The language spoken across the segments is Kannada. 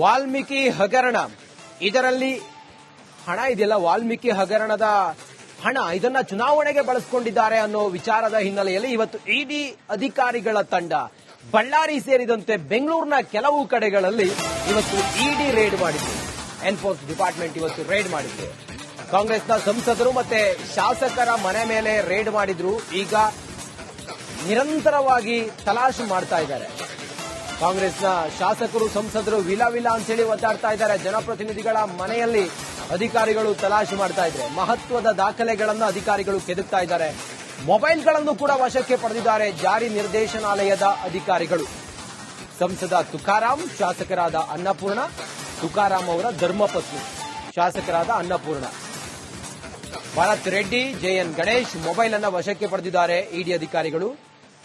ವಾಲ್ಮೀಕಿ ಹಗರಣ. ಇದರಲ್ಲಿ ಹಣ ಇದೆಯಲ್ಲ, ವಾಲ್ಮೀಕಿ ಹಗರಣದ ಹಣ, ಇದನ್ನ ಚುನಾವಣೆಗೆ ಬಳಸಿಕೊಂಡಿದ್ದಾರೆ ಅನ್ನೋ ವಿಚಾರದ ಹಿನ್ನೆಲೆಯಲ್ಲಿ ಇವತ್ತು ಇಡಿ ಅಧಿಕಾರಿಗಳ ತಂಡ, ಬಳ್ಳಾರಿ ಸೇರಿದಂತೆ ಬೆಂಗಳೂರಿನ ಕೆಲವು ಕಡೆಗಳಲ್ಲಿ ಇವತ್ತು ಇಡಿ ರೇಡ್ ಮಾಡಿದ್ರು ಎನ್ಫೋರ್ಸ್ ಡಿಪಾರ್ಟ್ಮೆಂಟ್ ಇವತ್ತು ರೇಡ್ ಮಾಡಿದ್ರು ಕಾಂಗ್ರೆಸ್ನ ಸಂಸದರು ಮತ್ತೆ ಶಾಸಕರ ಮನೆ ಮೇಲೆ ರೇಡ್ ಮಾಡಿದ್ರು. ಈಗ ನಿರಂತರವಾಗಿ ತಲಾಶು ಮಾಡ್ತಾ ಇದ್ದಾರೆ. ಕಾಂಗ್ರೆಸ್ನ ಶಾಸಕರು, ಸಂಸದರು ವಿಲ ವಿಲ ಅಂತೇಳಿ ಒದ್ದಾಡ್ತಾ ಇದ್ದಾರೆ. ಜನಪ್ರತಿನಿಧಿಗಳ ಮನೆಯಲ್ಲಿ ಅಧಿಕಾರಿಗಳು ತಲಾಶೆ ಮಾಡ್ತಾ ಮಹತ್ವದ ದಾಖಲೆಗಳನ್ನು ಅಧಿಕಾರಿಗಳು ಕೆದಕ್ತಾ ಇದ್ದಾರೆ. ಮೊಬೈಲ್ಗಳನ್ನು ಕೂಡ ವಶಕ್ಕೆ ಪಡೆದಿದ್ದಾರೆ ಜಾರಿ ನಿರ್ದೇಶನಾಲಯದ ಅಧಿಕಾರಿಗಳು. ಸಂಸದ ತುಕಾರಾಂ ಶಾಸಕರಾದ ಅನ್ನಪೂರ್ಣ ತುಕಾರಾಂ ಅವರ ಧರ್ಮಪತ್ನಿ, ಶಾಸಕರಾದ ಅನ್ನಪೂರ್ಣ. ಭರತ್ ರೆಡ್ಡಿ, ಜೆಎನ್ ಗಣೇಶ್ ಮೊಬೈಲ್ ಅನ್ನು ವಶಕ್ಕೆ ಪಡೆದಿದ್ದಾರೆ. ಇಡಿ ಅಧಿಕಾರಿಗಳು.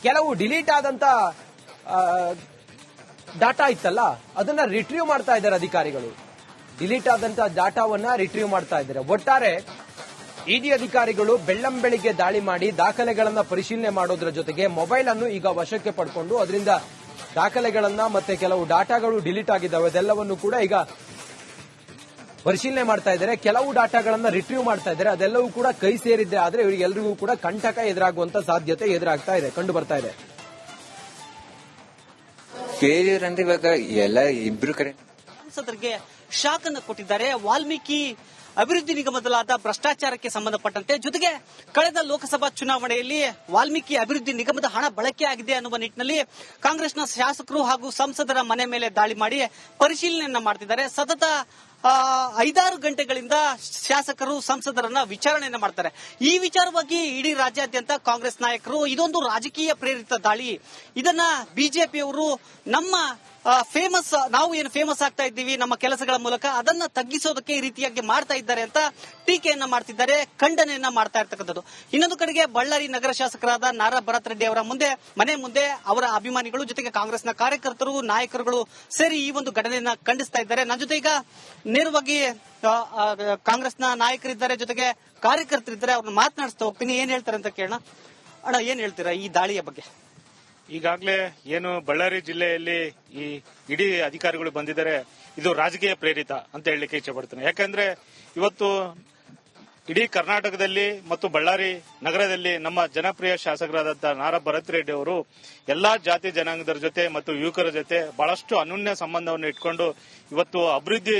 ಕೆಲವು ಡಿಲೀಟ್ ಆದಂತ ಡಾಟಾ ಇತ್ತಲ್ಲ, ಅದನ್ನ ರಿಟ್ರೀವ್ ಮಾಡ್ತಾ ಇದ್ದಾರೆ ಅಧಿಕಾರಿಗಳು. ಡಿಲೀಟ್ ಆದಂತ ಡಾಟಾವನ್ನ ರಿಟ್ರೀವ್ ಮಾಡ್ತಾ ಇದ್ದಾರೆ. ಒಟ್ಟಾರೆ ಇಡಿ ಅಧಿಕಾರಿಗಳು ಬೆಳ್ಳಂ ಬೆಳಿಗ್ಗೆ ದಾಳಿ ಮಾಡಿ ದಾಖಲೆಗಳನ್ನ ಪರಿಶೀಲನೆ ಮಾಡೋದ್ರ ಜೊತೆಗೆ ಮೊಬೈಲ್ ಅನ್ನು ಈಗ ವಶಕ್ಕೆ ಪಡ್ಕೊಂಡು ಅದರಿಂದ ದಾಖಲೆಗಳನ್ನ ಮತ್ತೆ ಕೆಲವು ಡಾಟಾಗಳು ಡಿಲೀಟ್ ಆಗಿದ್ದಾವೆ. ಅದೆಲ್ಲವನ್ನು ಕೂಡ ಈಗ ಪರಿಶೀಲನೆ ಮಾಡ್ತಾ ಇದ್ದಾರೆ. ಕೆಲವು ಡಾಟಾಗಳನ್ನ ರಿಟ್ರೀವ್ ಮಾಡ್ತಾ ಇದ್ದಾರೆ. ಅದೆಲ್ಲವೂ ಕೂಡ ಕೈ ಸೇರಿದ್ದೆ ಆದ್ರೆ ಇವರಿಗೆಲ್ಲರಿಗೂ ಕೂಡ ಕಂಟಕ ಎದುರಾಗುವಂತ ಸಾಧ್ಯತೆ ಎದುರಾಗ್ತಾ ಇದೆ, ಕಂಡು ಬರ್ತಾ ಇದೆ. ಫೇಲ್ಯೂರ್ ಅಂದ್ರೆ ಇವಾಗ ಎಲ್ಲ ಇಬ್ರು ಕಡೆ ಸಂಸದರಿಗೆ ಶಾಕ್ ಅನ್ನು ಕೊಟ್ಟಿದ್ದಾರೆ. ವಾಲ್ಮೀಕಿ ಅಭಿವೃದ್ಧಿ ನಿಗಮದಲ್ಲಾದ ಭ್ರಷ್ಟಾಚಾರಕ್ಕೆ ಸಂಬಂಧಪಟ್ಟಂತೆ ಜೊತೆಗೆ ಕಳೆದ ಲೋಕಸಭಾ ಚುನಾವಣೆಯಲ್ಲಿ ವಾಲ್ಮೀಕಿ ಅಭಿವೃದ್ಧಿ ನಿಗಮದ ಹಣ ಬಳಕೆಯಾಗಿದೆ ಅನ್ನುವ ನಿಟ್ಟಿನಲ್ಲಿ ಕಾಂಗ್ರೆಸ್ನ ಶಾಸಕರು ಹಾಗೂ ಸಂಸದರ ಮನೆ ಮೇಲೆ ದಾಳಿ ಮಾಡಿ ಪರಿಶೀಲನೆಯನ್ನ ಮಾಡ್ತಿದ್ದಾರೆ. ಸತತ ಐದಾರು ಗಂಟೆಗಳಿಂದ ಶಾಸಕರು ಸಂಸದರನ್ನ ವಿಚಾರಣೆಯನ್ನ ಮಾಡ್ತಾರೆ. ಈ ವಿಚಾರವಾಗಿ ಇಡೀ ರಾಜ್ಯಾದ್ಯಂತ ಕಾಂಗ್ರೆಸ್ ನಾಯಕರು ಇದೊಂದು ರಾಜಕೀಯ ಪ್ರೇರಿತ ದಾಳಿ. ಇದನ್ನ ಬಿಜೆಪಿಯವರು ನಮ್ಮ ಫೇಮಸ್ ನಾವು ಏನು ಫೇಮಸ್ ಆಗ್ತಾ ಇದ್ದೀವಿ, ನಮ್ಮ ಕೆಲಸಗಳ ಮೂಲಕ ಅದನ್ನ ತಗ್ಗಿಸೋದಕ್ಕೆ ಈ ರೀತಿಯಾಗಿ ಮಾಡ್ತಾ ಇದ್ದಾರೆ ಅಂತ ಟೀಕೆಯನ್ನ ಮಾಡ್ತಿದ್ದಾರೆ, ಖಂಡನೆಯನ್ನ ಮಾಡ್ತಾ ಇರ್ತಕ್ಕಂಥದ್ದು. ಇನ್ನೊಂದು ಕಡೆಗೆ ಬಳ್ಳಾರಿ ನಗರ ಶಾಸಕರಾದ ನಾರಾ ಭರತ್ ರೆಡ್ಡಿ ಅವರ ಮುಂದೆ, ಮನೆ ಮುಂದೆ ಅವರ ಅಭಿಮಾನಿಗಳು ಜೊತೆಗೆ ಕಾಂಗ್ರೆಸ್ನ ಕಾರ್ಯಕರ್ತರು, ನಾಯಕರುಗಳು ಸೇರಿ ಈ ಒಂದು ಘಟನೆಯನ್ನ ಖಂಡಿಸ್ತಾ ಇದ್ದಾರೆ. ನನ್ನ ಜೊತೆ ಈಗ ನೇರವಾಗಿ ಕಾಂಗ್ರೆಸ್ನ ನಾಯಕರಿದ್ದಾರೆ, ಜೊತೆಗೆ ಕಾರ್ಯಕರ್ತರಿದ್ದಾರೆ, ಅವ್ರನ್ನ ಮಾತನಾಡಿಸ್ತಾ ಹೋಗ್ತೀನಿ. ಏನ್ ಹೇಳ್ತಾರೆ ಅಂತ ಕೇಳೋಣ. ಅಣ್ಣ, ಏನ್ ಹೇಳ್ತೀರಾ ಈ ದಾಳಿಯ ಬಗ್ಗೆ? ಈಗಾಗಲೇ ಏನು ಬಳ್ಳಾರಿ ಜಿಲ್ಲೆಯಲ್ಲಿ ಈ ಇಡೀ ಅಧಿಕಾರಿಗಳು ಬಂದಿದ್ದಾರೆ, ಇದು ರಾಜಕೀಯ ಪ್ರೇರಿತ ಅಂತ ಹೇಳಲಿಕ್ಕೆ ಇಚ್ಛೆ ಪಡ್ತೇನೆ. ಯಾಕಂದ್ರೆ ಇವತ್ತು ಇಡೀ ಕರ್ನಾಟಕದಲ್ಲಿ ಮತ್ತು ಬಳ್ಳಾರಿ ನಗರದಲ್ಲಿ ನಮ್ಮ ಜನಪ್ರಿಯ ಶಾಸಕರಾದಂತಹ ನಾರಾ ಭರತ್ ರೆಡ್ಡಿ ಅವರು ಎಲ್ಲಾ ಜಾತಿ ಜನಾಂಗದರ ಜೊತೆ ಮತ್ತು ಯುವಕರ ಜೊತೆ ಬಹಳಷ್ಟು ಅನನ್ಯ ಸಂಬಂಧವನ್ನು ಇಟ್ಕೊಂಡು ಇವತ್ತು ಅಭಿವೃದ್ಧಿ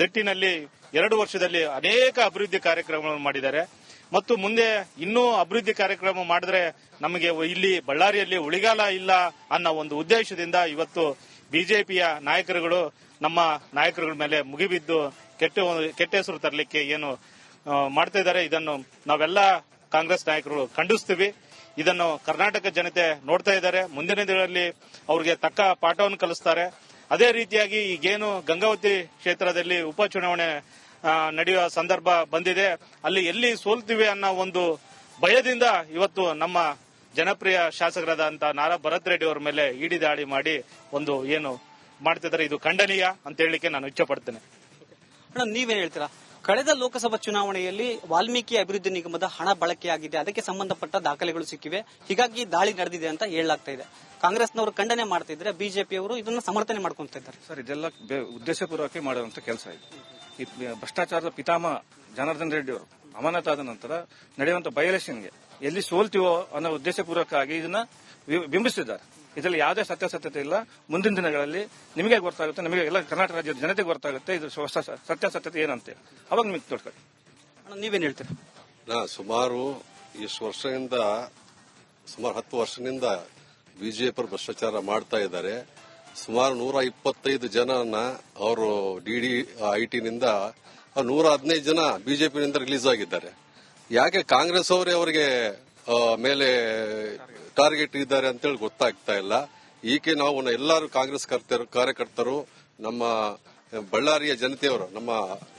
ದಟ್ಟಿನಲ್ಲಿ ಎರಡು ವರ್ಷದಲ್ಲಿ ಅನೇಕ ಅಭಿವೃದ್ಧಿ ಕಾರ್ಯಕ್ರಮಗಳನ್ನು ಮಾಡಿದ್ದಾರೆ. ಮತ್ತು ಮುಂದೆ ಇನ್ನೂ ಅಭಿವೃದ್ಧಿ ಕಾರ್ಯಕ್ರಮ ಮಾಡಿದ್ರೆ ನಮಗೆ ಇಲ್ಲಿ ಬಳ್ಳಾರಿಯಲ್ಲಿ ಉಳಿಗಾಲ ಇಲ್ಲ ಅನ್ನೋ ಒಂದು ಉದ್ದೇಶದಿಂದ ಇವತ್ತು ಬಿಜೆಪಿಯ ನಾಯಕರುಗಳು ನಮ್ಮ ನಾಯಕರುಗಳ ಮೇಲೆ ಮುಗಿಬಿದ್ದು ಕೆಟ್ಟ ಕೆಟ್ಟ ಹೆಸರು ತರಲಿಕ್ಕೆ ಏನು ಮಾಡ್ತಾ ಇದ್ದಾರೆ. ಇದನ್ನು ನಾವೆಲ್ಲ ಕಾಂಗ್ರೆಸ್ ನಾಯಕರು ಖಂಡಿಸ್ತೀವಿ. ಇದನ್ನು ಕರ್ನಾಟಕ ಜನತೆ ನೋಡ್ತಾ ಇದ್ದಾರೆ. ಮುಂದಿನ ದಿನಗಳಲ್ಲಿ ಅವರಿಗೆ ತಕ್ಕ ಪಾಠವನ್ನು ಕಲಿಸ್ತಾರೆ. ಅದೇ ರೀತಿಯಾಗಿ ಈಗೇನು ಗಂಗಾವತಿ ಕ್ಷೇತ್ರದಲ್ಲಿ ಉಪಚುನಾವಣೆ ನಡೆಯುವ ಸಂದರ್ಭ ಬಂದಿದೆ. ಅಲ್ಲಿ ಎಲ್ಲಿ ಸೋಲ್ತೀವಿ ಅನ್ನೋ ಒಂದು ಭಯದಿಂದ ಇವತ್ತು ನಮ್ಮ ಜನಪ್ರಿಯ ಶಾಸಕರಾದಂತ ನಾರಾ ಭರತ್ ರೆಡ್ಡಿ ಅವರ ಮೇಲೆ ಇಡಿ ದಾಳಿ ಮಾಡಿ ಒಂದು ಏನು ಮಾಡ್ತಿದ್ದಾರೆ. ಇದು ಖಂಡನೀಯ ಅಂತ ಹೇಳಲಿಕ್ಕೆ ನಾನು ಇಚ್ಛೆ ಪಡ್ತೇನೆ ಅಣ್ಣ ನೀವೇನ್ ಹೇಳ್ತೀರಾ? ಕಳೆದ ಲೋಕಸಭಾ ಚುನಾವಣೆಯಲ್ಲಿ ವಾಲ್ಮೀಕಿ ಅಭಿವೃದ್ಧಿ ನಿಗಮದ ಹಣ ಬಳಕೆಯಾಗಿದೆ. ಅದಕ್ಕೆ ಸಂಬಂಧಪಟ್ಟ ದಾಖಲೆಗಳು ಸಿಕ್ಕಿವೆ. ಹೀಗಾಗಿ ದಾಳಿ ನಡೆದಿದೆ ಅಂತ ಹೇಳಲಾಗ್ತಾ ಇದೆ. ಕಾಂಗ್ರೆಸ್ನವರು ಖಂಡನೆ ಮಾಡ್ತಾ ಇದ್ರೆ ಬಿಜೆಪಿಯವರು ಇದನ್ನ ಸಮರ್ಥನೆ ಮಾಡ್ಕೊಂತ ಇದ್ದಾರೆ. ಸರ್ ಇದೆಲ್ಲ ಉದ್ದೇಶಪೂರ್ವಕ ಉದ್ದೇಶಪೂರ್ವಕವಾಗಿ ಮಾಡುವಂತ ಕೆಲಸ ಇದು. ಭ್ರಷ್ಟಾಚಾರದ ಪಿತಾಮಹ ಜನಾರ್ದನ್ ರೆಡ್ಡಿ ಅವರು ಅಮಾನತಾದ ನಂತರ ನಡೆಯುವಂತ ಬೈ ಎಲ್ಲಿ ಸೋಲ್ತೀವೋ ಅನ್ನೋ ಉದ್ದೇಶಪೂರ್ವಕವಾಗಿ ಇದನ್ನ ಬಿಂಬಿಸಿದ್ದಾರೆ ಇದರಲ್ಲಿ ಯಾವುದೇ ಸತ್ಯಾಸತ್ಯತೆ ಇಲ್ಲ. ಮುಂದಿನ ದಿನಗಳಲ್ಲಿ ನಿಮಗೆ ಗೊತ್ತಾಗುತ್ತೆ, ನಿಮಗೆ ಎಲ್ಲ ಕರ್ನಾಟಕ ರಾಜ್ಯದ ಜನತೆಗೆ ಗೊತ್ತಾಗುತ್ತೆ ಇದು ಸತ್ಯಾಸತ್ಯತೆ ಏನಂತೆ. ಅವಾಗ ನಿಮಗೆ ತಿಳ್ಕೊಳ್ಳಿ ನೀವೇನು ಹೇಳ್ತೀರಿ? ನಾ ಸುಮಾರು ಇಷ್ಟು ವರ್ಷದಿಂದ, ಸುಮಾರು ಹತ್ತು ವರ್ಷದಿಂದ ಬಿಜೆಪಿ ಭ್ರಷ್ಟಾಚಾರ ಮಾಡ್ತಾ ಇದ್ದಾರೆ. ಸುಮಾರು ನೂರ ಇಪ್ಪತ್ತೈದು ಜನನ ಅವರು ಡಿಡಿ ಐಟಿನಿಂದ ನೂರ ಹದಿನೈದು ಜನ ಬಿಜೆಪಿನಿಂದ ರಿಲೀಸ್ ಆಗಿದ್ದಾರೆ. ಯಾಕೆ ಕಾಂಗ್ರೆಸ್ ಅವರೇ ಅವರಿಗೆ ಮೇಲೆ ಟಾರ್ಗೆಟ್ ಇದ್ದಾರೆ ಅಂತೇಳಿ ಗೊತ್ತಾಗ್ತಾ ಇಲ್ಲ. ಈಕೆ ನಾವು ಎಲ್ಲರೂ ಕಾಂಗ್ರೆಸ್ ಕರ್ತರು, ಕಾರ್ಯಕರ್ತರು, ನಮ್ಮ ಬಳ್ಳಾರಿಯ ಜನತೆಯವರು, ನಮ್ಮ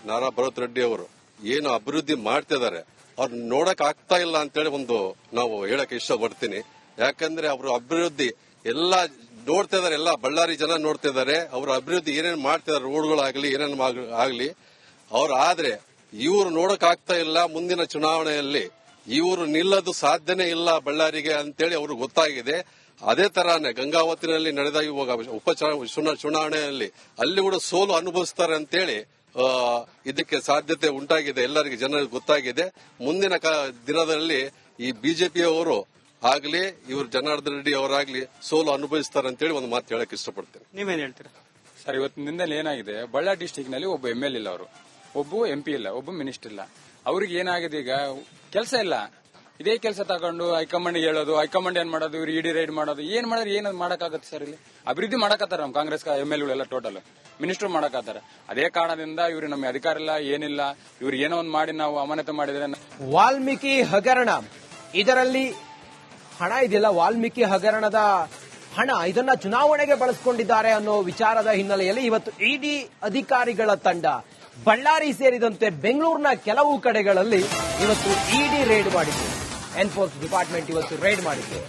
ನಾರಾ ಭರತ್ ರೆಡ್ಡಿ ಅವರು ಏನು ಅಭಿವೃದ್ಧಿ ಮಾಡ್ತಿದ್ದಾರೆ ಅವ್ರು ನೋಡಕ್ ಆಗ್ತಾ ಇಲ್ಲ ಅಂತೇಳಿ ಒಂದು ನಾವು ಹೇಳಕ್ ಇಷ್ಟಪಡ್ತೀನಿ. ಯಾಕಂದ್ರೆ ಅವರು ಅಭಿವೃದ್ಧಿ ಎಲ್ಲ ನೋಡ್ತಾ ಇದಾರೆ, ಎಲ್ಲ ಬಳ್ಳಾರಿ ಜನ ನೋಡ್ತಾ ಇದ್ದಾರೆ ಅವ್ರ ಅಭಿವೃದ್ಧಿ ಏನೇನ್ ಮಾಡ್ತಿದ್ದಾರೆ ರೋಡ್ಗಳಾಗ್ಲಿ, ಏನೇನ್ ಆಗ್ಲಿ. ಅವ್ರು ಆದ್ರೆ ಇವರು ನೋಡಕ್ ಆಗ್ತಾ ಇಲ್ಲ ಮುಂದಿನ ಚುನಾವಣೆಯಲ್ಲಿ. ಇವರು ನಿಲ್ಲದು ಸಾಧ್ಯನೇ ಇಲ್ಲ ಬಳ್ಳಾರಿಗೆ ಅಂತೇಳಿ ಅವ್ರಿಗೆ ಗೊತ್ತಾಗಿದೆ. ಅದೇ ತರಾನೇ ಗಂಗಾವತಿನಲ್ಲಿ ನಡೆದ ಇವಾಗ ಉಪ ಚುನಾ- ಚುನಾವಣೆಯಲ್ಲಿ ಅಲ್ಲಿ ಕೂಡ ಸೋಲು ಅನುಭವಿಸ್ತಾರೆ ಅಂತೇಳಿ ಇದಕ್ಕೆ ಸಾಧ್ಯತೆ ಉಂಟಾಗಿದೆ. ಎಲ್ಲರಿಗೆ ಜನರಿಗೆ ಗೊತ್ತಾಗಿದೆ. ಮುಂದಿನ ದಿನದಲ್ಲಿ ಈ ಬಿಜೆಪಿಯವರು ಆಗ್ಲಿ ಇವರು ಜನಾರ್ದನ್ ರೆಡ್ಡಿ ಅವರಾಗ್ಲಿ ಸೋಲು ಅನುಭವಿಸ್ತಾರೆ ಅಂತೇಳಿ ಒಂದು ಮಾತು ಹೇಳಕ್ ಇಷ್ಟಪಡ್ತೇನೆ. ನೀವೇನ್ ಹೇಳ್ತೀರಾ? ಸರ್ ಇವತ್ತಿನ ದಿನದಲ್ಲಿ ಏನಾಗಿದೆ? ಬಳ್ಳಾರಿ ಡಿಸ್ಟಿಕ್ನಲ್ಲಿ ಒಬ್ಬ ಎಂ ಎಲ್ ಇಲ್ಲ ಅವರು. ಒಬ್ಬ ಎಂ ಪಿ ಇಲ್ಲ ಒಬ್ಬ ಮಿನಿಸ್ಟರ್ ಇಲ್ಲ. ಅವ್ರಿಗೆ ಏನಾಗಿದೆ ಈಗ? ಕೆಲಸ ಇಲ್ಲ. ಇದೇ ಕೆಲಸ ತಗೊಂಡು ಹೈಕಮಾಂಡ್ ಹೇಳೋದು ಹೈಕಮಾಂಡ್ ಏನ್ ಮಾಡೋದು ಇವ್ರು ಇಡಿ ರೈಡ್ ಮಾಡೋದು ಏನ್ ಮಾಡಿದ್ರೆ ಏನ್ ಮಾಡಕ್ಕಾಗತ್ತೆ ಸರ್ ಇಲ್ಲಿ? ಅಭಿವೃದ್ಧಿ ಮಾಡಕತ್ತಾರ ನಮ್ ಕಾಂಗ್ರೆಸ್ ಎಂ ಎಲ್ ಎಲ್ಲ ಟೋಟಲ್ ಮಿನಿಸ್ಟರ್ ಮಾಡಕತ್ತಾರ ಅದೇ ಕಾರಣದಿಂದ ಇವ್ರು ನಮ್ಗೆ ಅಧಿಕಾರ ಇಲ್ಲ ಏನಿಲ್ಲ. ಇವ್ರು ಏನೋ ಒಂದ್ ಮಾಡಿ ನಾವು ಅಮಾನತೆ ಮಾಡಿದ್ರೆ ವಾಲ್ಮೀಕಿ ಹಗರಣ. ಇದರಲ್ಲಿ ಹಣ ಇದೆಯಲ್ಲ, ವಾಲ್ಮೀಕಿ ಹಗರಣದ ಹಣ, ಇದನ್ನ ಚುನಾವಣೆಗೆ ಬಳಸಿಕೊಂಡಿದ್ದಾರೆ ಅನ್ನೋ ವಿಚಾರದ ಹಿನ್ನೆಲೆಯಲ್ಲಿ ಇವತ್ತು ಇಡಿ ಅಧಿಕಾರಿಗಳ ತಂಡ, ಬಳ್ಳಾರಿ ಸೇರಿದಂತೆ ಬೆಂಗಳೂರಿನ ಕೆಲವು ಕಡೆಗಳಲ್ಲಿ ಇವತ್ತು ಇಡಿ ರೇಡ್ ಮಾಡಿದ್ರು ಎನ್ಫೋರ್ಸ್ ಡಿಪಾರ್ಟ್ಮೆಂಟ್ ಇವತ್ತು ರೇಡ್ ಮಾಡಿದ್ರು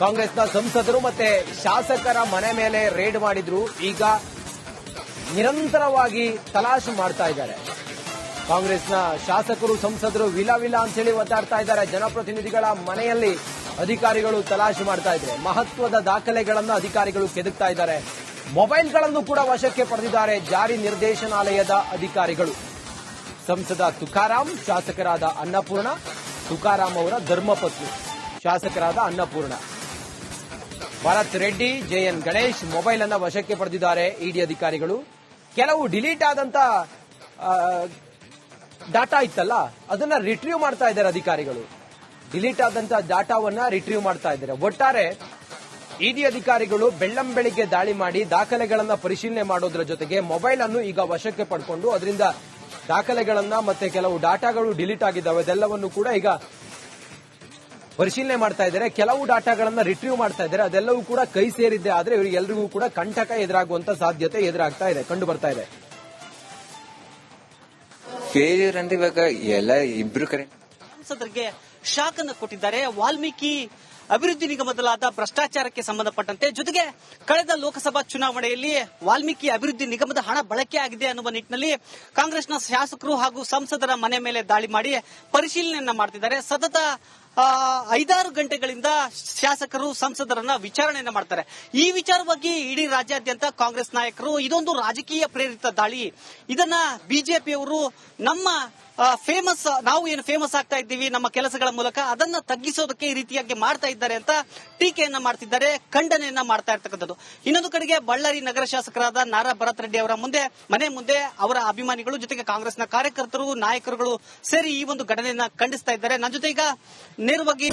ಕಾಂಗ್ರೆಸ್ನ ಸಂಸದರು ಮತ್ತೆ ಶಾಸಕರ ಮನೆ ಮೇಲೆ ರೇಡ್ ಮಾಡಿದ್ರು. ಈಗ ನಿರಂತರವಾಗಿ ತಲಾಶು ಮಾಡ್ತಾ ಇದ್ದಾರೆ. ಕಾಂಗ್ರೆಸ್ನ ಶಾಸಕರು, ಸಂಸದರು ವಿಲ ವಿಲ ಅಂತೇಳಿ ಒತ್ತಾಡ್ತಾ ಇದ್ದಾರೆ. ಜನಪ್ರತಿನಿಧಿಗಳ ಮನೆಯಲ್ಲಿ ಅಧಿಕಾರಿಗಳು ತಲಾಶೆ ಮಾಡ್ತಾ ಇದ್ರು, ಮಹತ್ವದ ದಾಖಲೆಗಳನ್ನು ಅಧಿಕಾರಿಗಳು ಕೆದಕ್ತಾ ಇದ್ದಾರೆ. ಮೊಬೈಲ್ಗಳನ್ನು ಕೂಡ ವಶಕ್ಕೆ ಪಡೆದಿದ್ದಾರೆ ಜಾರಿ ನಿರ್ದೇಶನಾಲಯದ ಅಧಿಕಾರಿಗಳು. ಸಂಸದ ತುಕಾರಾಂ, ಶಾಸಕರಾದ ಅನ್ನಪೂರ್ಣ, ತುಕಾರಾಂ ಅವರ ಧರ್ಮಪತ್ನಿ, ಶಾಸಕರಾದ ಅನ್ನಪೂರ್ಣ. ಭರತ್ ರೆಡ್ಡಿ, ಜೆಎನ್ ಗಣೇಶ್ ಮೊಬೈಲ್ ಅನ್ನ ವಶಕ್ಕೆ ಪಡೆದಿದ್ದಾರೆ ಇಡಿ ಅಧಿಕಾರಿಗಳು. ಕೆಲವು ಡಿಲೀಟ್ ಆದಂತ ಡಾಟಾ ಇತ್ತಲ್ಲ, ಅದನ್ನ ರಿಟ್ರೀವ್ ಮಾಡ್ತಾ ಇದ್ದಾರೆ ಅಧಿಕಾರಿಗಳು. ಡಿಲೀಟ್ ಆದಂತಹ ಡಾಟಾವನ್ನ ರಿಟ್ರೀವ್ ಮಾಡ್ತಾ ಇದ್ದಾರೆ. ಒಟ್ಟಾರೆ ಇಡಿ ಅಧಿಕಾರಿಗಳು ಬೆಳ್ಳಂ ಬೆಳಿಗ್ಗೆ ದಾಳಿ ಮಾಡಿ ದಾಖಲೆಗಳನ್ನ ಪರಿಶೀಲನೆ ಮಾಡೋದ್ರ ಜೊತೆಗೆ ಮೊಬೈಲ್ ಅನ್ನು ಈಗ ವಶಕ್ಕೆ ಪಡ್ಕೊಂಡು ಅದರಿಂದ ದಾಖಲೆಗಳನ್ನ ಮತ್ತೆ ಕೆಲವು ಡಾಟಾಗಳು ಡಿಲೀಟ್ ಆಗಿದ್ದಾವೆ. ಅದೆಲ್ಲವನ್ನು ಕೂಡ ಈಗ ಪರಿಶೀಲನೆ ಮಾಡ್ತಾ ಇದ್ದಾರೆ. ಕೆಲವು ಡಾಟಾಗಳನ್ನ ರಿಟ್ರೀವ್ ಮಾಡ್ತಾ ಇದ್ದಾರೆ. ಅದೆಲ್ಲವೂ ಕೂಡ ಕೈ ಸೇರಿದ್ದೆ ಆದ್ರೆ ಇವರಿಗೆಲ್ಲರಿಗೂ ಕೂಡ ಕಂಟಕ ಎದುರಾಗುವಂತ ಸಾಧ್ಯತೆ ಎದುರಾಗ್ತಾ ಇದೆ. ಕಂಡು ಬರ್ತಾ ಇದೆ. ಫೇಲ್ಯೂರ್ ಅಂದ್ರೆ ಇವಾಗ ಎಲ್ಲ ಇಬ್ರು ಕರೆ ಸಂಸದರಿಗೆ ಶಾಕ್ ಕೊಟ್ಟಿದ್ದಾರೆ. ವಾಲ್ಮೀಕಿ ಅಭಿವೃದ್ಧಿ ನಿಗಮದಲ್ಲಾದ ಭ್ರಷ್ಟಾಚಾರಕ್ಕೆ ಸಂಬಂಧಪಟ್ಟಂತೆ ಜೊತೆಗೆ ಕಳೆದ ಲೋಕಸಭಾ ಚುನಾವಣೆಯಲ್ಲಿ ವಾಲ್ಮೀಕಿ ಅಭಿವೃದ್ಧಿ ನಿಗಮದ ಹಣ ಬಳಕೆ ಆಗಿದೆ ಅನ್ನುವ ನಿಟ್ಟಿನಲ್ಲಿ ಕಾಂಗ್ರೆಸ್ನ ಶಾಸಕರು ಹಾಗೂ ಸಂಸದರ ಮನೆ ಮೇಲೆ ದಾಳಿ ಮಾಡಿ ಪರಿಶೀಲನೆಯನ್ನ ಮಾಡ್ತಿದ್ದಾರೆ. ಸತತ ಐದಾರು ಗಂಟೆಗಳಿಂದ ಶಾಸಕರು, ಸಂಸದರನ್ನ ವಿಚಾರಣೆಯನ್ನ ಮಾಡ್ತಾರೆ. ಈ ವಿಚಾರವಾಗಿ ಇಡೀ ರಾಜ್ಯಾದ್ಯಂತ ಕಾಂಗ್ರೆಸ್ ನಾಯಕರು ಇದೊಂದು ರಾಜಕೀಯ ಪ್ರೇರಿತ ದಾಳಿ. ಇದನ್ನ ಬಿಜೆಪಿಯವರು ನಮ್ಮ ಫೇಮಸ್ ನಾವು ಏನು ಫೇಮಸ್ ಆಗ್ತಾ ಇದ್ದೀವಿ, ನಮ್ಮ ಕೆಲಸಗಳ ಮೂಲಕ ಅದನ್ನ ತಗ್ಗಿಸೋದಕ್ಕೆ ಈ ರೀತಿಯಾಗಿ ಮಾಡ್ತಾ ಇದ್ದಾರೆ ಅಂತ ಟೀಕೆಯನ್ನ ಮಾಡ್ತಿದ್ದಾರೆ, ಖಂಡನೆಯನ್ನ ಮಾಡ್ತಾ ಇರ್ತಕ್ಕಂಥದ್ದು. ಇನ್ನೊಂದು ಕಡೆಗೆ ಬಳ್ಳಾರಿ ನಗರ ಶಾಸಕರಾದ ನಾರಾ ಭರತ್ ರೆಡ್ಡಿ ಅವರ ಮುಂದೆ, ಮನೆ ಮುಂದೆ ಅವರ ಅಭಿಮಾನಿಗಳು, ಜೊತೆಗೆ ಕಾಂಗ್ರೆಸ್ನ ಕಾರ್ಯಕರ್ತರು, ನಾಯಕರುಗಳು ಸೇರಿ ಈ ಒಂದು ಘಟನೆಯನ್ನ ಖಂಡಿಸ್ತಾ ಇದ್ದಾರೆ. ನನ್ನ ಜೊತೆ ಈಗ ನೇರವಾಗಿ